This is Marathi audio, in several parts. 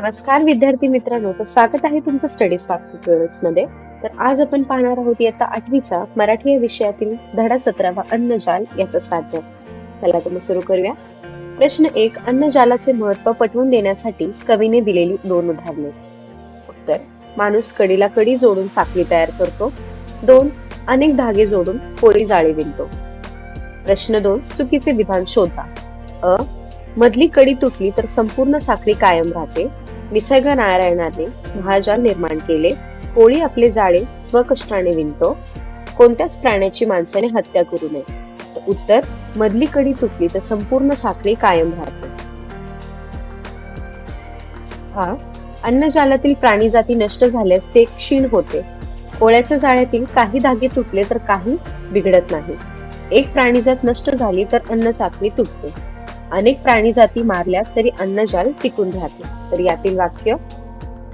नमस्कार विद्यार्थी मित्रांनो. तर स्वागत आहे तुमचं स्टडीज पार्क ट्युटोरियल्समध्ये तर आज आपण पाहणार आहोत इयत्ता आठवीचा मराठी या विषयातील धडा सतरावा अन्नजाल याचा स्वाध्याय चला तर मग सुरू करूया. प्रश्न एक अन्नजालाचे महत्त्व पटवून देण्यासाठी कवीने दिलेली दोन उदाहरणे. उत्तर माणूस कडीला कडी जोडून साखळी तयार करतो. दोन अनेक धागे जोडून पोळी जाळी विणतो. प्रश्न दोन चुकीचे विधान शोधा. अ मधली कडी तुटली तर संपूर्ण साखळी कायम राहते. निसर्ग नारायणाने महाजाल निर्माण केले. कोळी आपले जाळे स्वकष्टाने विणतो. कोणत्याच प्राण्याची माणसाने हत्या करू नये. उत्तर मधली कडी तुटली तर संपूर्ण साखळी कायम राहते. हा अन्नजालातील प्राणी जाती नष्ट झाल्यास ते क्षीण होते. कोळ्याच्या जाळ्यातील काही धागे तुटले तर काही बिघडत नाही. एक प्राणीजात नष्ट झाली तर अन्न साखळी तुटते. अनेक प्राणी जाती मारल्या तरी अन्नजाल टिकून राहते. तर यातील वाक्य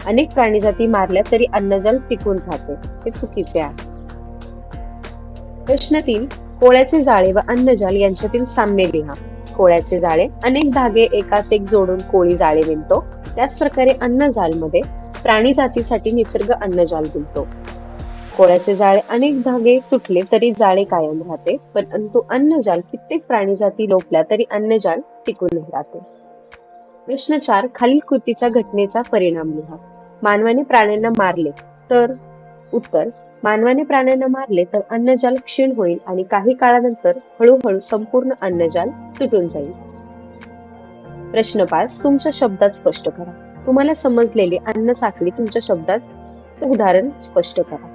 अनेक प्राणी जाती मारल्या तरी अन्नजाल टिकून राहते. हे चुकीचे आहे. प्रश्न तीन कोळ्याचे जाळे व अन्नजाल यांच्यातील साम्य लिहा कोळ्याचे जाळे अनेक धागे एकास एक जोडून कोळी जाळे विणतो. त्याच प्रकारे अन्नजालमध्ये प्राणी जातीसाठी निसर्ग अन्नजाल विणतो. कोळ्याचे जाळे अनेक धागे तुटले तरी जाळे कायम राहते. परंतु अन्नजाल कित्येक प्राणी जाती लोपल्या तरी अन्नजाल टिकून राहते. प्रश्न चार खालील कृतीचा घटनेचा परिणाम लिहा. मानवाने प्राण्यांना मारले तर? उत्तर मानवाने प्राण्यांना मारले तर अन्नजाल क्षीण होईल आणि काही काळानंतर हळूहळू संपूर्ण अन्नजाल तुटून जाईल. प्रश्न पाच तुमच्या शब्दात स्पष्ट करा. तुम्हाला समजलेले अन्न साखळी तुमच्या शब्दात उदाहरण स्पष्ट करा.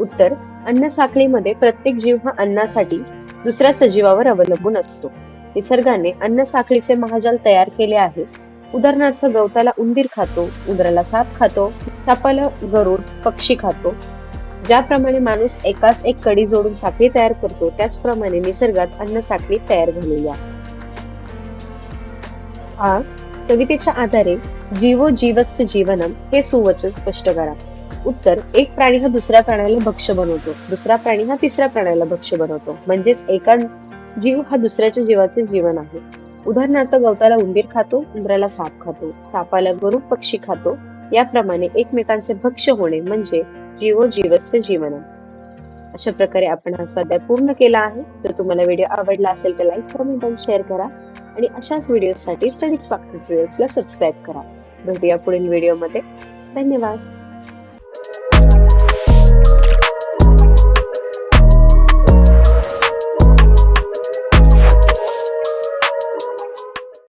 उत्तर अन्न साखळीमध्ये प्रत्येक जीव हा अन्नासाठी दुसऱ्या सजीवावर अवलंबून असतो. निसर्गाने अन्न साखळीचे महाजाल तयार केले आहे. उदाहरणार्थ गवताला उंदीर खातो उंदराला साप खातो सापाला गरुड पक्षी खातो. ज्याप्रमाणे माणूस एकाच एक कडी जोडून साखळी तयार करतो त्याचप्रमाणे निसर्गात अन्न साखळी तयार झालेली आहे. हा कवितेच्या आधारे जीवो जीवस्य जीवनम हे सुवचन स्पष्ट करा. उत्तर एक प्राणी हा दुसऱ्या प्राण्याला भक्ष बनवतो. दुसरा प्राणी हा तिसऱ्या प्राण्याला भक्ष्य बनवतो. म्हणजेच एका जीव हा दुसऱ्याच्या जीवाचे जीवन आहे. उदाहरणार्थ गवताला उंदीर खातो उंदराला साप खातो. सापाला गरुड पक्षी खातो. याप्रमाणे एकमेकांचे भक्ष होणे म्हणजे जीवो जीवस्य जीवन. अशा प्रकारे आपण हा स्वाध्याय पूर्ण केला आहे. जर तुम्हाला व्हिडिओ आवडला असेल तर लाईक कमेंट आणि शेअर करा आणि अशाच व्हिडिओसाठी स्टडीज पाक ट्युटोरियल्सला सबस्क्राईब करा. भेटूया पुढील व्हिडिओमध्ये. धन्यवाद.